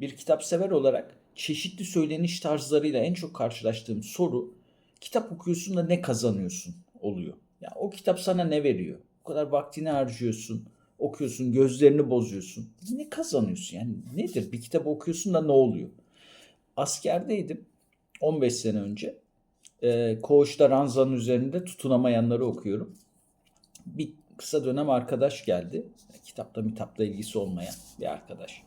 Bir kitapsever olarak çeşitli söyleniş tarzlarıyla en çok karşılaştığım soru kitap okuyorsun da ne kazanıyorsun oluyor. Ya o kitap sana ne veriyor? O kadar vaktini harcıyorsun, okuyorsun, gözlerini bozuyorsun. Ne kazanıyorsun? Yani nedir? Bir kitap okuyorsun da ne oluyor? Askerdeydim 15 sene önce. Ee, Koğuşta Ranza'nın üzerinde tutunamayanları okuyorum. Bir kısa dönem arkadaş geldi. Kitapla mitapla ilgisi olmayan bir arkadaş.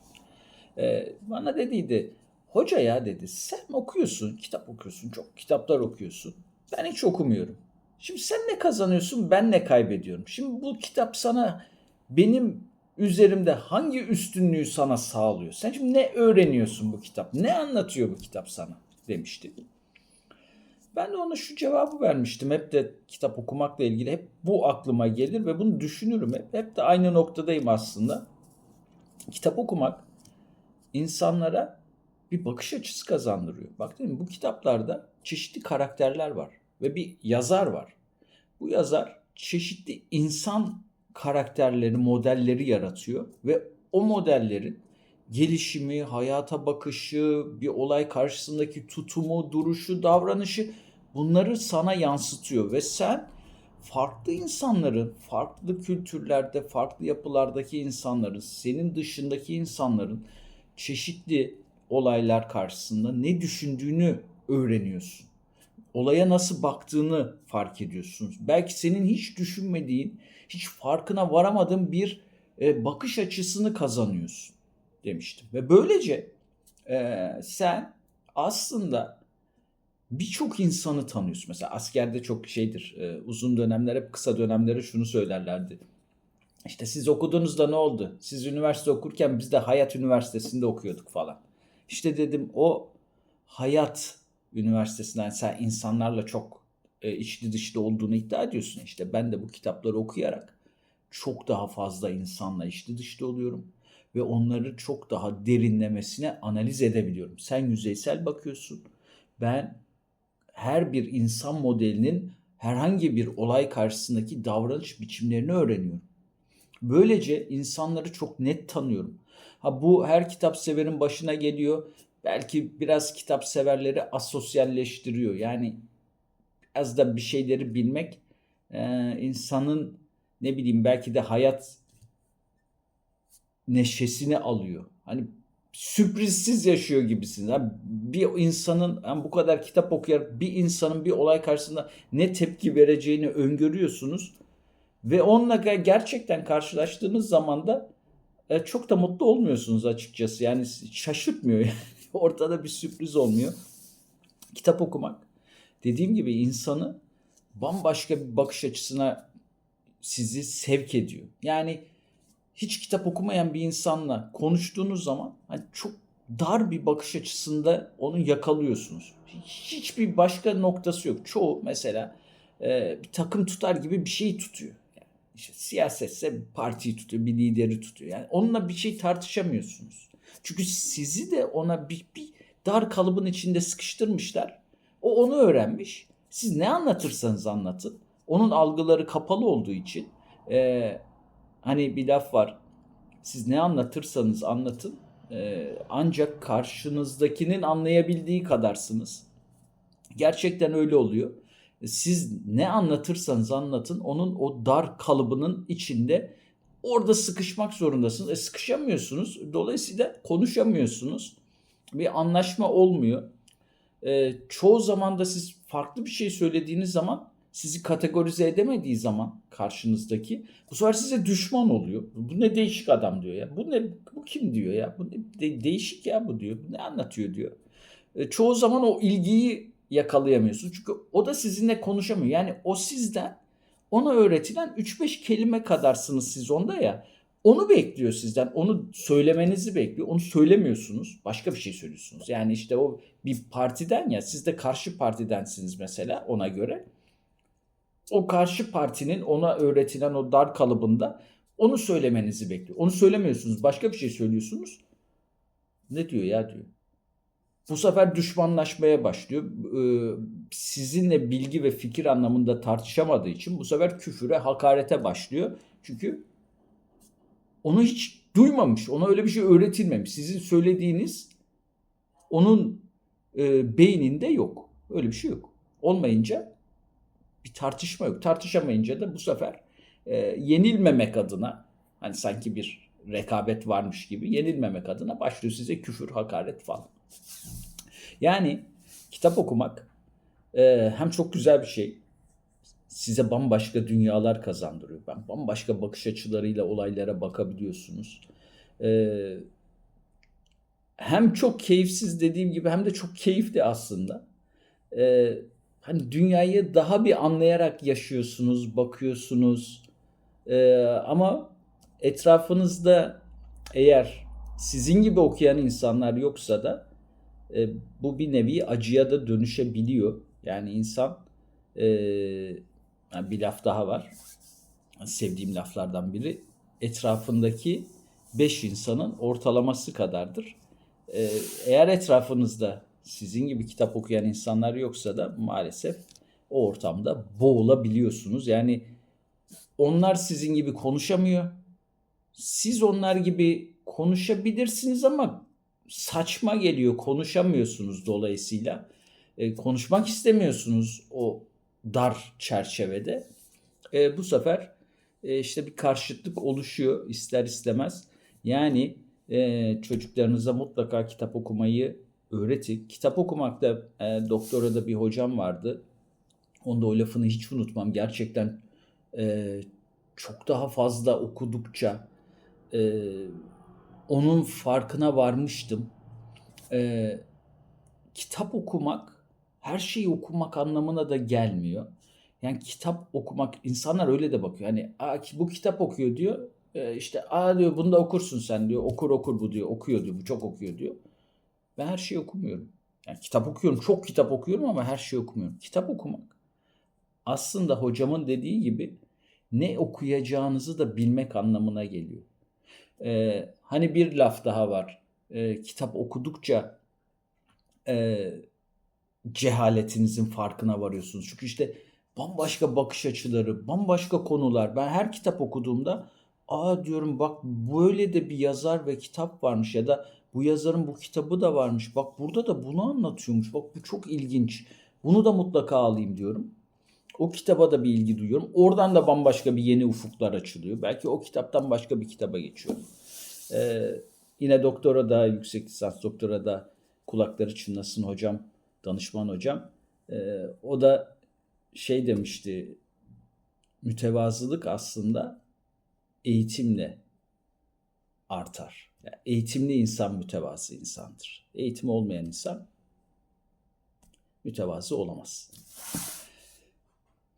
Ee, bana dediydi, hoca ya dedi sen okuyorsun, kitap okuyorsun, çok kitaplar okuyorsun. Ben hiç okumuyorum. Şimdi sen ne kazanıyorsun, ben ne kaybediyorum? Şimdi bu kitap sana benim üzerimde hangi üstünlüğü sana sağlıyor? Sen şimdi ne öğreniyorsun bu kitap? Ne anlatıyor bu kitap sana? demişti. Ben de ona şu cevabı vermiştim. Hep de kitap okumakla ilgili hep bu aklıma gelir ve bunu düşünürüm. Hep, hep de aynı noktadayım aslında. Kitap okumak insanlara bir bakış açısı kazandırıyor. Bak değil mi? Bu kitaplarda çeşitli karakterler var ve bir yazar var. Bu yazar çeşitli insan karakterleri, modelleri yaratıyor ve o modellerin gelişimi, hayata bakışı, bir olay karşısındaki tutumu, duruşu, davranışı bunları sana yansıtıyor ve sen farklı insanların, farklı kültürlerde, farklı yapılardaki insanların, senin dışındaki insanların çeşitli olaylar karşısında ne düşündüğünü öğreniyorsun. Olaya nasıl baktığını fark ediyorsun. Belki senin hiç düşünmediğin, hiç farkına varamadığın bir e, bakış açısını kazanıyorsun demiştim. Ve böylece e, sen aslında birçok insanı tanıyorsun. Mesela askerde çok şeydir. e, uzun dönemler hep kısa dönemlere şunu söylerlerdi. İşte siz okudunuz da ne oldu? Siz üniversite okurken biz de Hayat Üniversitesi'nde okuyorduk falan. İşte dedim o Hayat Üniversitesi'nden sen insanlarla çok e, içli dışlı olduğunu iddia ediyorsun. İşte ben de bu kitapları okuyarak çok daha fazla insanla içli dışlı oluyorum ve onları çok daha derinlemesine analiz edebiliyorum. Sen yüzeysel bakıyorsun. Ben her bir insan modelinin herhangi bir olay karşısındaki davranış biçimlerini öğreniyorum. Böylece insanları çok net tanıyorum. Ha bu her kitap severin başına geliyor. Belki biraz kitap severleri asosyalleştiriyor. Yani biraz da bir şeyleri bilmek e, insanın ne bileyim belki de hayat neşesini alıyor. Hani sürprizsiz yaşıyor gibisiniz. Yani bir insanın yani bu kadar kitap okuyarak bir insanın bir olay karşısında ne tepki vereceğini öngörüyorsunuz. Ve onunla gerçekten karşılaştığınız zaman da e, çok da mutlu olmuyorsunuz açıkçası. Yani şaşırtmıyor. Yani. Ortada bir sürpriz olmuyor. Kitap okumak dediğim gibi insanı bambaşka bir bakış açısına sizi sevk ediyor. Yani hiç kitap okumayan bir insanla konuştuğunuz zaman hani çok dar bir bakış açısında onu yakalıyorsunuz. Hiçbir başka noktası yok. Çoğu mesela e, bir takım tutar gibi bir şey tutuyor. İşte siyasetse partiyi tutuyor, bir lideri tutuyor. Yani onunla bir şey tartışamıyorsunuz. Çünkü sizi de ona bir, bir dar kalıbın içinde sıkıştırmışlar. O onu öğrenmiş. Siz ne anlatırsanız anlatın. Onun algıları kapalı olduğu için e, hani bir laf var. Siz ne anlatırsanız anlatın e, ancak karşınızdakinin anlayabildiği kadarsınız. Gerçekten öyle oluyor. Siz ne anlatırsanız anlatın onun o dar kalıbının içinde orada sıkışmak zorundasınız. E sıkışamıyorsunuz. Dolayısıyla konuşamıyorsunuz. Bir anlaşma olmuyor. E, çoğu zaman da siz farklı bir şey söylediğiniz zaman sizi kategorize edemediği zaman karşınızdaki bu sefer size düşman oluyor. Bu ne değişik adam diyor ya. Bu ne bu kim diyor ya. Bu ne de, değişik ya bu diyor. Bu ne anlatıyor diyor. E, çoğu zaman o ilgiyi yakalayamıyorsunuz. Çünkü o da sizinle konuşamıyor. Yani o sizden ona öğretilen 3-5 kelime kadarsınız siz onda ya. Onu bekliyor sizden. Onu söylemenizi bekliyor. Onu söylemiyorsunuz. Başka bir şey söylüyorsunuz. Yani işte o bir partiden ya siz de karşı partidensiniz mesela ona göre o karşı partinin ona öğretilen o dar kalıbında onu söylemenizi bekliyor. Onu söylemiyorsunuz. Başka bir şey söylüyorsunuz. Ne diyor ya diyor. Bu sefer düşmanlaşmaya başlıyor. Ee, sizinle bilgi ve fikir anlamında tartışamadığı için bu sefer küfüre, hakarete başlıyor. Çünkü onu hiç duymamış. Ona öyle bir şey öğretilmemiş. Sizin söylediğiniz onun e, beyninde yok. Öyle bir şey yok. Olmayınca bir tartışma yok. Tartışamayınca da bu sefer e, yenilmemek adına hani sanki bir rekabet varmış gibi yenilmemek adına başlıyor size küfür, hakaret falan. Yani kitap okumak e, hem çok güzel bir şey. Size bambaşka dünyalar kazandırıyor. Ben bambaşka bakış açılarıyla olaylara bakabiliyorsunuz. E, hem çok keyifsiz dediğim gibi hem de çok keyifli aslında. E, hani dünyayı daha bir anlayarak yaşıyorsunuz, bakıyorsunuz. E, ama etrafınızda eğer sizin gibi okuyan insanlar yoksa da e, bu bir nevi acıya da dönüşebiliyor. Yani insan e, bir laf daha var. Sevdiğim laflardan biri. Etrafındaki 5 insanın ortalaması kadardır. E, eğer etrafınızda sizin gibi kitap okuyan insanlar yoksa da maalesef o ortamda boğulabiliyorsunuz. Yani onlar sizin gibi konuşamıyor. Siz onlar gibi konuşabilirsiniz ama saçma geliyor. Konuşamıyorsunuz dolayısıyla. E, konuşmak istemiyorsunuz o dar çerçevede. E, bu sefer e, işte bir karşıtlık oluşuyor ister istemez. Yani e, çocuklarınıza mutlaka kitap okumayı öğretin. Kitap okumakta e, doktora da bir hocam vardı. Onda o lafını hiç unutmam. Gerçekten e, çok daha fazla okudukça e, onun farkına varmıştım. E, kitap okumak her şeyi okumak anlamına da gelmiyor. Yani kitap okumak insanlar öyle de bakıyor. Hani bu kitap okuyor diyor. E, işte aa diyor bunu da okursun sen diyor. Okur okur bu diyor. Okuyor diyor. Bu çok okuyor diyor. Ben her şeyi okumuyorum. Yani kitap okuyorum. Çok kitap okuyorum ama her şeyi okumuyorum. Kitap okumak aslında hocamın dediği gibi ne okuyacağınızı da bilmek anlamına geliyor. Ee, hani bir laf daha var. Ee, kitap okudukça e, cehaletinizin farkına varıyorsunuz. Çünkü işte bambaşka bakış açıları, bambaşka konular. Ben her kitap okuduğumda aa diyorum bak böyle de bir yazar ve kitap varmış ya da bu yazarın bu kitabı da varmış. Bak burada da bunu anlatıyormuş. Bak bu çok ilginç. Bunu da mutlaka alayım diyorum. O kitaba da bir ilgi duyuyorum. Oradan da bambaşka bir yeni ufuklar açılıyor. Belki o kitaptan başka bir kitaba geçiyorum. Ee, yine doktora da, yüksek lisans doktora da kulakları çınlasın hocam, danışman hocam. Ee, o da şey demişti, mütevazılık aslında eğitimle artar. Yani eğitimli insan mütevazı insandır. Eğitimi olmayan insan mütevazı olamaz.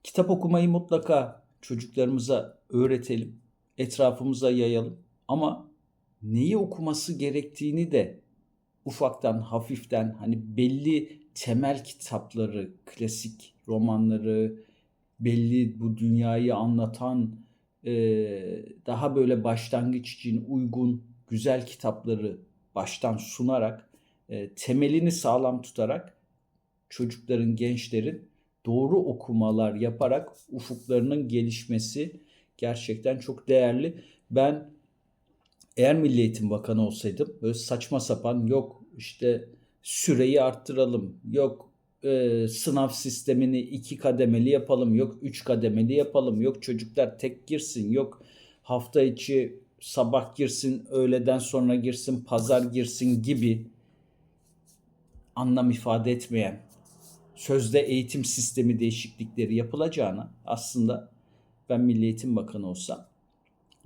Kitap okumayı mutlaka çocuklarımıza öğretelim, etrafımıza yayalım. Ama neyi okuması gerektiğini de ufaktan, hafiften hani belli temel kitapları, klasik romanları, belli bu dünyayı anlatan daha böyle başlangıç için uygun güzel kitapları baştan sunarak temelini sağlam tutarak çocukların, gençlerin doğru okumalar yaparak ufuklarının gelişmesi gerçekten çok değerli. Ben eğer Milli Eğitim Bakanı olsaydım böyle saçma sapan yok işte süreyi arttıralım, yok e, sınav sistemini iki kademeli yapalım, yok üç kademeli yapalım, yok çocuklar tek girsin, yok hafta içi sabah girsin, öğleden sonra girsin, pazar girsin gibi anlam ifade etmeyen sözde eğitim sistemi değişiklikleri yapılacağına aslında ben Milli Eğitim Bakanı olsam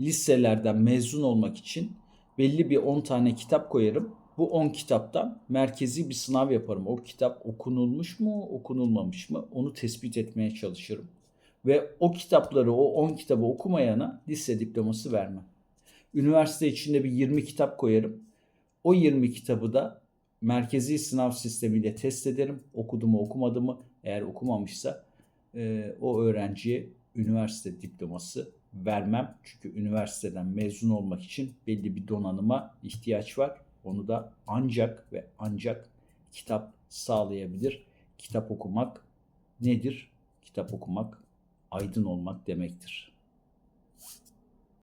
liselerden mezun olmak için belli bir 10 tane kitap koyarım. Bu 10 kitaptan merkezi bir sınav yaparım. O kitap okunulmuş mu, okunulmamış mı onu tespit etmeye çalışırım. Ve o kitapları, o 10 kitabı okumayana lise diploması vermem. Üniversite içinde bir 20 kitap koyarım. O 20 kitabı da merkezi sınav sistemiyle test ederim. Okudu mu okumadı mı? Eğer okumamışsa e, o öğrenciye üniversite diploması vermem. Çünkü üniversiteden mezun olmak için belli bir donanıma ihtiyaç var. Onu da ancak ve ancak kitap sağlayabilir. Kitap okumak nedir? Kitap okumak aydın olmak demektir.